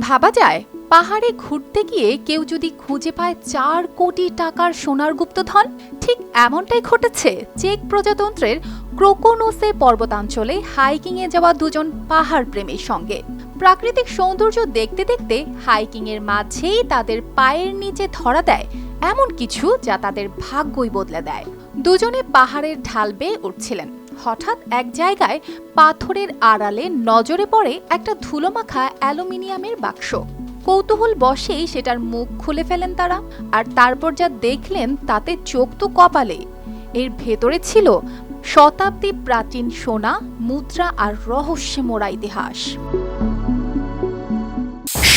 ভাবা যায়, পাহাড়ে ঘুরতে গিয়ে কেউ যদি খুঁজে পায় চার কোটি টাকার সোনার গুপ্তধন ঠিক এমনটাই ঘটেছে চেক প্রজাতন্ত্রের ক্রোকোনোসে পর্বতাঞ্চলে হাইকিংয়ে যাওয়া দুজন পাহাড় প্রেমীর সঙ্গে। প্রাকৃতিক সৌন্দর্য দেখতে দেখতে হাইকিংয়ের মাঝেই তাদের পায়ের নিচে ধরা দেয় এমন কিছু যা তাদের ভাগ্যই বদলে দেয়। দুজনে পাহাড়ের ঢাল বেয়ে উঠছিলেন। হঠাৎ এক জায়গায় পাথরের আড়ালে নজরে পড়ে একটা ধুলোমাখা অ্যালুমিনিয়ামের বাক্স। কৌতূহল বসেই সেটার মুখ খুলে ফেলেন তারা, আর তারপর যা দেখলেন তাতে চোখ তো কপালে। এর ভেতরে ছিল শতাব্দী প্রাচীন সোনা, মুদ্রা আর রহস্যে মোড়া ইতিহাস।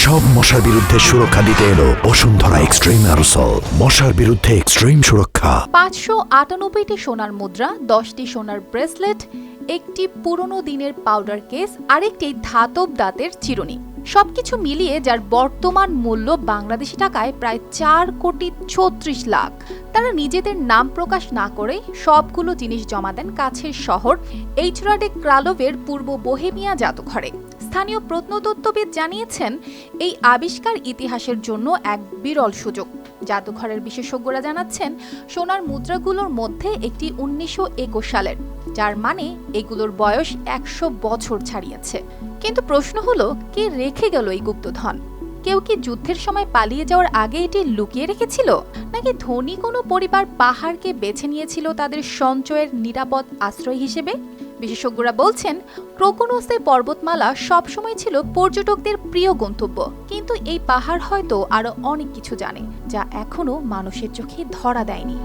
সব মশার বিরুদ্ধে সুরক্ষা দিতে এলো বসুন্ধরা এক্সট্রিম অ্যারোসল। মশার বিরুদ্ধে এক্সট্রিম সুরক্ষা। পাঁচশো আটানব্বইটি সোনার মুদ্রা, দশটি সোনার ব্রেসলেট, একটি পুরনো দিনের পাউডার কেস আর একটি ধাতব দাঁতের চিরুনি। সবকিছু মিলিয়ে যার বর্তমান মূল্য বাংলাদেশি টাকায় প্রায় চার কোটি ছত্রিশ লাখ। তারা নিজেদের নাম প্রকাশ না করে সবগুলো জিনিস জমা দেন কাছের শহর এইচরাডে ক্রালোভের পূর্ব বোহেমিয়া জাদুঘরে। স্থানীয় প্রত্নতত্ত্ববিদ জানিয়েছেন, এই আবিষ্কার ইতিহাসের জন্য এক বিরল সুযোগ। জাদুঘরের বিশেষজ্ঞরা জানাচ্ছেন, সোনার মুদ্রাগুলোর মধ্যে একটি উনিশশো একুশ সালের, যার মানে এগুলোর বয়স একশো বছর ছাড়িয়েছে। কিন্তু প্রশ্ন হলো, কে রেখে গেল এই গুপ্তধন? কেউ কি যুদ্ধের সময় পালিয়ে যাওয়ার আগে এটি লুকিয়ে রেখেছিল? নাকি ধনী কোনো পরিবার পাহাড়কে বেছে নিয়েছিল তাদের সঞ্চয়ের নিরাপদ আশ্রয় হিসেবে? বিশেষজ্ঞরা বলছেন, ক্রোকোনোসে পর্বতমালা সবসময় ছিল পর্যটকদের প্রিয় গন্তব্য। কিন্তু এই পাহাড় হয়তো আরও অনেক কিছু জানে, যা এখনও মানুষের চোখে ধরা দেয়নি।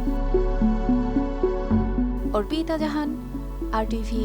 অর্পিতা জাহান, আর টিভি